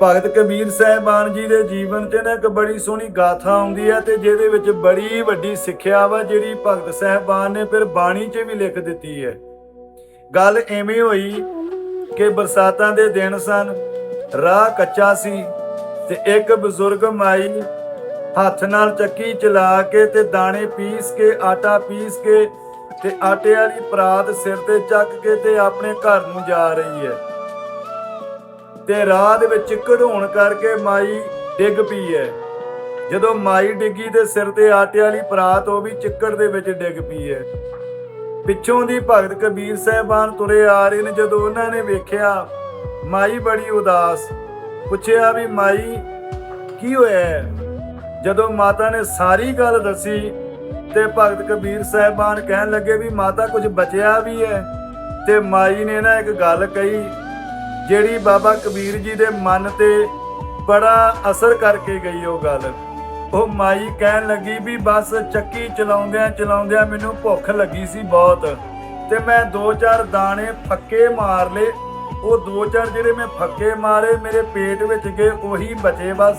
ਭਗਤ ਕਬੀਰ ਸਾਹਿਬਾਨ ਜੀ ਦੇ ਜੀਵਨ 'ਚ ਨਾ ਇੱਕ ਬੜੀ ਸੋਹਣੀ ਗਾਥਾ ਆਉਂਦੀ ਹੈ ਤੇ ਜਿਹਦੇ ਵਿੱਚ ਬੜੀ ਵੱਡੀ ਸਿੱਖਿਆ ਵਾ ਜਿਹੜੀ ਭਗਤ ਸਾਹਿਬਾਨ ਨੇ ਫਿਰ ਬਾਣੀ 'ਚ ਵੀ ਲਿਖ ਦਿੱਤੀ ਹੈ। ਗੱਲ ਐਵੇਂ ਹੋਈ ਕਿ ਬਰਸਾਤਾਂ ਦੇ ਦਿਨ ਸਨ, ਰਾਹ ਕੱਚਾ ਸੀ ਤੇ ਇੱਕ ਬਜ਼ੁਰਗ ਮਾਈ ਹੱਥ ਨਾਲ ਚੱਕੀ ਚਲਾ ਕੇ ਤੇ ਦਾਣੇ ਪੀਸ ਕੇ, ਆਟਾ ਪੀਸ ਕੇ ਤੇ ਆਟੇ ਵਾਲੀ ਪਰਾਤ ਸਿਰ ਤੇ ਚੱਕ ਕੇ ਤੇ ਆਪਣੇ ਘਰ ਨੂੰ ਜਾ ਰਹੀ ਹੈ। ਤੇ ਰਾਹ ਦੇ ਵਿੱਚ ਚਿੱਕੜ ਹੋਣ ਕਰਕੇ ਮਾਈ ਡਿੱਗ ਪਈ ਹੈ ਜਦੋਂ ਮਾਈ ਡਿੱਗੀ ਤੇ ਸਿਰ ਤੇ ਆਟੇ ਵਾਲੀ ਪਰਾਤ ਉਹ ਵੀ ਚਿੱਕੜ ਦੇ ਵਿੱਚ ਡਿੱਗ ਪਈ ਹੈ ਪਿੱਛੋਂ ਦੀ ਭਗਤ ਕਬੀਰ ਸਾਹਿਬਾਨ ਤੁਰੇ ਆ ਰਹੇ ਨੇ, ਜਦੋਂ ਉਹਨਾਂ ਨੇ ਵੇਖਿਆ, ਮਾਈ ਬੜੀ ਉਦਾਸ। ਪੁੱਛਿਆ ਵੀ, ਮਾਈ, ਕੀ ਹੋਇਆ ਹੈ? ਜਦੋਂ ਮਾਤਾ ਨੇ ਸਾਰੀ ਗੱਲ ਦੱਸੀ ਤੇ ਭਗਤ ਕਬੀਰ ਸਾਹਿਬਾਨ ਕਹਿਣ ਲੱਗੇ ਵੀ, ਮਾਤਾ ਕੁਝ ਬਚਿਆ ਵੀ ਹੈ ਤੇ ਮਾਈ ਨੇ ਨਾ ਇੱਕ ਗੱਲ ਕਹੀ ਜਿਹੜੀ ਬਾਬਾ ਕਬੀਰ ਜੀ ਦੇ ਮਨ ਤੇ ਬੜਾ ਅਸਰ ਕਰਕੇ ਗਈ ਉਹ ਗੱਲ। ਉਹ ਮਾਈ ਕਹਿਣ ਲੱਗੀ ਵੀ ਬਸ ਚੱਕੀ ਚਲਾਉਂਦਿਆਂ ਚਲਾਉਂਦਿਆਂ ਮੈਨੂੰ ਭੁੱਖ ਲੱਗੀ ਸੀ ਬਹੁਤ ਤੇ ਮੈਂ ਦੋ ਚਾਰ ਦਾਣੇ ਫੱਕੇ ਮਾਰ ਲਏ। ਉਹ ਦੋ ਚਾਰ ਜਿਹੜੇ ਮੈਂ ਫੱਕੇ ਮਾਰੇ ਮੇਰੇ ਪੇਟ ਵਿੱਚ ਗਏ, ਉਹੀ ਬਚੇ ਬਸ।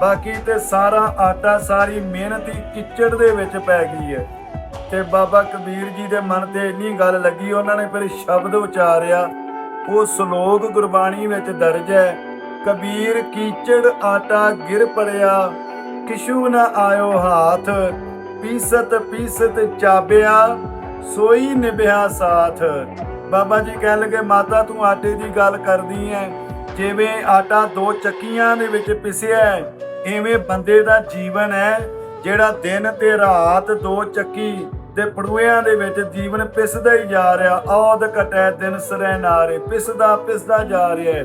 ਬਾਕੀ ਤੇ ਸਾਰਾ ਆਟਾ, ਸਾਰੀ ਮਿਹਨਤ ਹੀ ਕਿਚੜ ਦੇ ਵਿੱਚ ਪੈ ਗਈ ਹੈ। ਤੇ ਬਾਬਾ ਕਬੀਰ ਜੀ ਦੇ ਮਨ ਤੇ ਇੰਨੀ ਗੱਲ ਲੱਗੀ, ਉਹਨਾਂ ਨੇ ਫਿਰ ਸ਼ਬਦ ਉਚਾਰਿਆ ਉਹ ਸ਼ਲੋਕ ਗੁਰਬਾਣੀ ਵਿੱਚ ਦਰਜ ਹੈ ਕਬੀਰ ਕੀਚੜ ਆਟਾ ਗਿਰ ਪੜਿਆ ਕਿਛੂ ਨ ਆਇਓ ਹਾਥ ਪੀਸਤ ਪੀਸਤ ਚਾਬਿਆ ਸੋਈ ਨਿਭਿਆ ਸਾਥ। ਬਾਬਾ ਜੀ ਕਹਿਣ ਲੱਗੇ ਮਾਤਾ ਤੂੰ ਆਟੇ ਦੀ ਗੱਲ ਕਰਦੀ ਐ ਜਿਵੇਂ ਆਟਾ ਦੋ ਚੱਕੀਆਂ ਦੇ ਵਿੱਚ ਪਿਸਿਆ ਹੈ, ਐਵੇਂ ਬੰਦੇ ਦਾ ਜੀਵਨ ਹੈ ਜਿਹੜਾ ਦਿਨ ਤੇ ਰਾਤ ਦੋ ਚੱਕੀ ਤੇ ਪੜੂਆਂ ਦੇ ਵਿੱਚ ਜੀਵਨ ਪਿਸਦਾ ਹੀ ਜਾ ਰਿਹਾ, ਔਦ ਕਟੈ ਦਿਨ ਸਰੈ ਨਾਰੇ, ਪਿਸਦਾ ਪਿਸਦਾ ਜਾ ਰਿਹਾ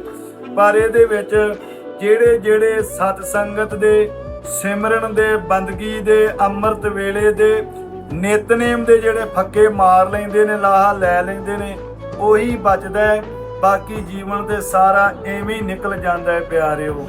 ਪਰ ਇਹਦੇ ਵਿੱਚ ਜਿਹੜੇ ਜਿਹੜੇ ਸਤ ਸੰਗਤ ਦੇ, ਸਿਮਰਨ ਦੇ, ਬੰਦਗੀ ਦੇ, ਅੰਮ੍ਰਿਤ ਵੇਲੇ ਦੇ, ਨਿਤਨੇਮ ਦੇ ਜਿਹੜੇ ਫੱਕੇ ਮਾਰ ਲੈਂਦੇ ਨੇ, ਲਾਹਾ ਲੈ ਲੈਂਦੇ ਨੇ, ਉਹੀ ਬਚਦਾ ਬਾਕੀ ਜੀਵਨ ਤੇ ਸਾਰਾ ਐਵੇਂ ਹੀ ਨਿਕਲ ਜਾਂਦਾ ਹੈ ਪਿਆਰਿਓ।